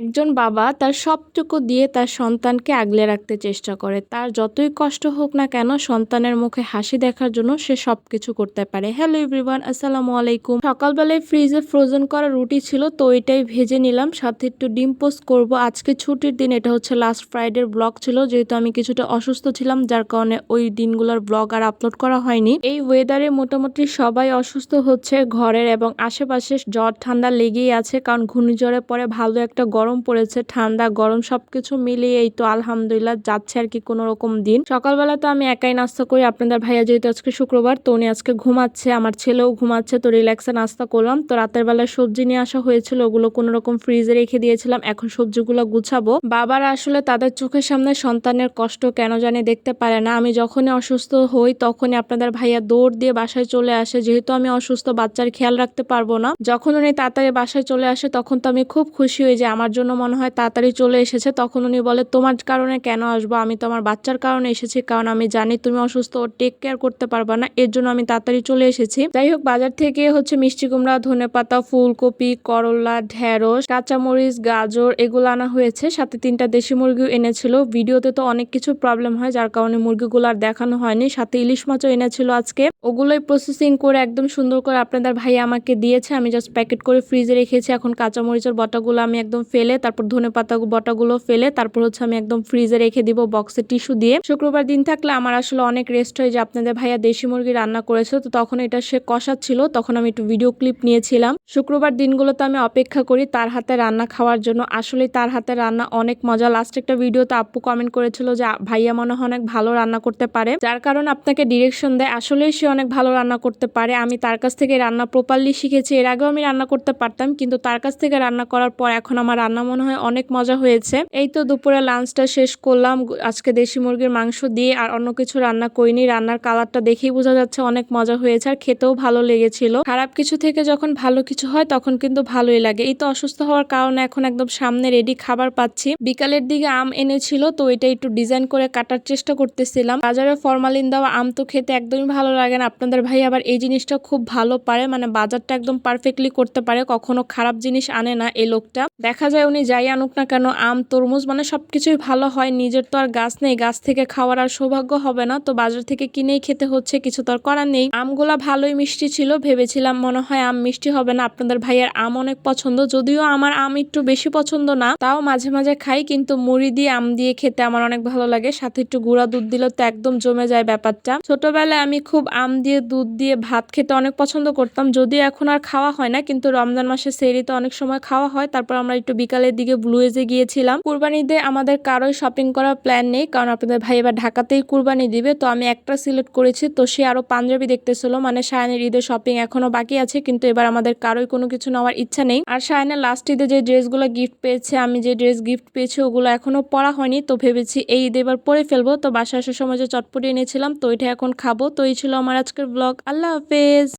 একজন বাবা তার সবটুকু দিয়ে তার সন্তানকে আগলে রাখতে চেষ্টা করে। তার যতই কষ্ট হোক না কেন সন্তানের মুখে হাসি দেখার জন্য সে সবকিছু করতে পারে। হ্যালো এভরিওয়ান, আসসালামু আলাইকুম। সকালবেলায় ফ্রিজে ফ্রোজেন করা রুটি ছিল, তো এটাই ভেজে নিলাম। সাথে একটু ডিম পোস্ট করব। আজকে ছুটির দিন, এটা হচ্ছে লাস্ট ফ্রাইডের ব্লগ ছিল, যেহেতু আমি কিছুটা অসুস্থ ছিলাম, যার কারণে ওই দিনগুলোর ব্লগ আর আপলোড করা হয়নি। এই ওয়েদারে মোটামুটি সবাই অসুস্থ হচ্ছে, ঘরের এবং আশেপাশে জ্বর ঠান্ডা লেগেই আছে, কারণ ঘূর্ণিঝড়ের পরে ভালো একটা গরম পড়েছে, ঠান্ডা, গরম সবকিছু মিলিয়ে এই তো আলহামদুলিল্লাহ যাচ্ছে আর কি কোনো রকম দিন। সকালবেলা তো আমি একাই নাস্তা করি, আপনাদের ভাইয়া যেহেতু আজকে শুক্রবার, তো উনি আজকে ঘুমাচ্ছে, আমার ছেলেও ঘুমাচ্ছে, তো রিল্যাক্সে নাস্তা করলাম। তো রাতের বেলা সবজি নিয়ে আসা হয়েছিল, ওগুলো কোনো রকম ফ্রিজে রেখে দিয়েছিলাম, এখন সবজিগুলো গুছাবো। বাবারা আসলে তাদের চোখের সামনে সন্তানের কষ্ট কেন জানি দেখতে পারে না। আমি যখনই অসুস্থ হই, তখনই আপনাদের ভাইয়া দৌড় দিয়ে বাসায় চলে আসে। যেহেতু আমি অসুস্থ, বাচ্চার খেয়াল রাখতে পারব না। যখন উনি তাড়াতাড়ি বাসায় চলে আসে, তখন তো আমি খুব খুশি হই যে আমার জন্য মনে হয় তাড়াতাড়ি চলে এসেছে, তখন উনি বলে, তোমার কারণে কেন আসব? আমি তো আমার বাচ্চার কারণে এসেছি, কারণ আমি জানি তুমি অসুস্থ, ও টেক কেয়ার করতে পারবা না, এর জন্য আমি তাড়াতাড়ি চলে এসেছি। যাই হোক, বাজার থেকে হচ্ছে মিষ্টি কুমড়া ধনে পাতা ফুলকপি, করলা, ঢেঁড়স, কাঁচামরিচ, গাজর এগুলো আনা হয়েছে। সাথে তিনটা দেশি মুরগিও এনেছিল। ভিডিওতে তো অনেক কিছু প্রবলেম হয়, যার কারণে মুরগিগুলো আর দেখানো হয়নি। সাথে ইলিশ মাছও এনেছিল আজকে। ওগুলোই প্রসেসিং করে একদম সুন্দর করে আপনাদের ভাই আমাকে দিয়েছে। আমি জাস্ট প্যাকেট করে ফ্রিজে রেখেছি। এখন কাঁচামরিচের বটাগুলো আমি একদম ফেলে, তারপর ধনে পাতা বটাগুলো ফেলে, তারপর হচ্ছে আমি একদম ফ্রিজে রেখে দিব বক্সে টিস্যু দিয়ে। শুক্রবার দিন থাকলে আমার আসলে অনেক রেস্ট হয় যে, আপনাদের ভাইয়া দেশি মুরগি রান্না করেছে, তো তখন এটা সে কষা ছিল তখন আমি একটু ভিডিও ক্লিপ নিয়েছিলাম। শুক্রবার দিনগুলোতে আমি অপেক্ষা করি তার হাতে রান্না খাওয়ার জন্য। আসলে তার হাতে রান্না অনেক মজা। লাস্ট একটা ভিডিওতে আপু কমেন্ট করেছিল যে, ভাইয়া মনে হয় অনেক ভালো রান্না করতে পারে। যার কারণে আপনাকে ডিরেকশন দেয়, আসলেই সে অনেক ভালো রান্না করতে পারে। আমি তার কাছ থেকে রান্না প্রপারলি শিখেছি। এর আগেও আমি রান্না করতে পারতাম, কিন্তু তার কাছ থেকে রান্না করার পর এখন আমার রান্না মনে হয় অনেক মজা হয়েছে। এই তো দুপুরে লাঞ্চটা শেষ করলাম। আজকে দেশি মুরগির মাংস দিয়ে আর অন্য কিছু রান্না করিনি। রান্নার কালারটা দেখেই বোঝা যাচ্ছে অনেক মজা হয়েছে আর খেতেও ভালো লেগেছিল। খারাপ কিছু থেকে যখন ভালো কিছু হয় তখন কিন্তু ভালোই লাগে। এই তো অসুস্থ হওয়ার কারণে এখন একদম সামনে রেডি খাবার পাচ্ছি। বিকালের দিকে আম এনেছিল, তো এটা একটু ডিজাইন করে কাটার চেষ্টা করতেছিলাম। বাজারে ফরমালিন দেওয়া আম তো খেতে একদমই ভালো লাগে না। আপনাদের ভাই আবার এই জিনিসটা খুব ভালো পারে। মানে বাজারটা একদম পারফেক্টলি করতে পারে। কখনো খারাপ জিনিস আনে না এই লোকটা। দেখা যায়, উনি যাই আনুক না কেন, আম, তরমুজ মানে সব কিছুই ভালো হয়। নিজের তো আর গাছ নেই, গাছ থেকে খাওয়ার আর সৌভাগ্য হবে না। তো বাজার থেকে কিনেই খেতে হচ্ছে, কিছু তো আর করার নেই। আমগুলা ভালোই মিষ্টি ছিল, ভেবেছিলাম মনে হয় আম মিষ্টি হবে না। আপনাদের ভাইয়ের আম অনেক পছন্দ, যদিও আমার আম একটু বেশি পছন্দ না, তাও মাঝে মাঝে খাই, কিন্তু মুড়ি দিয়ে, আম দিয়ে খেতে আমার অনেক ভালো লাগে। সাথে একটু গুঁড়া দুধ দিলে তো একদম জমে যায় ব্যাপারটা। ছোটবেলায় আমি খুব আম দিয়ে, দুধ দিয়ে ভাত খেতে অনেক পছন্দ করতাম, যদিও এখন আর খাওয়া হয় না, কিন্তু রমজান মাসে সেরিতে অনেক সময় খাওয়া হয়, তারপর আমরা একটু বিকালের দিকে ব্লুয়েজে গিয়েছিলাম। কুরবানিতে আমাদের কারোই শপিং করার প্ল্যান নেই, কারণ আপনাদের ভাই এবার ঢাকাতেই কুরবানি দিবে। তো আমি একটা সিলেক্ট করেছি, তো সে আরও পাঞ্জাবি দেখতেছিল। মানে সায়নের ঈদের শপিং এখনও বাকি আছে, কিন্তু এবার আমাদের কারোই কোনো কিছু নেওয়ার ইচ্ছা নেই। আর সায়নের লাস্ট ঈদে যে ড্রেসগুলো গিফট পেয়েছে, আমি যে ড্রেস গিফট পেয়েছি, ওগুলো এখনও পরা হয়নি। তো ভেবেছি এই ঈদ এবার পরে ফেলব। তো বাসা আসার সময় যে চটপটি এনেছিলাম, তো এটা এখন খাব। তো এই ছিল আমার আজকের ব্লগ আল্লাহ হাফেজ।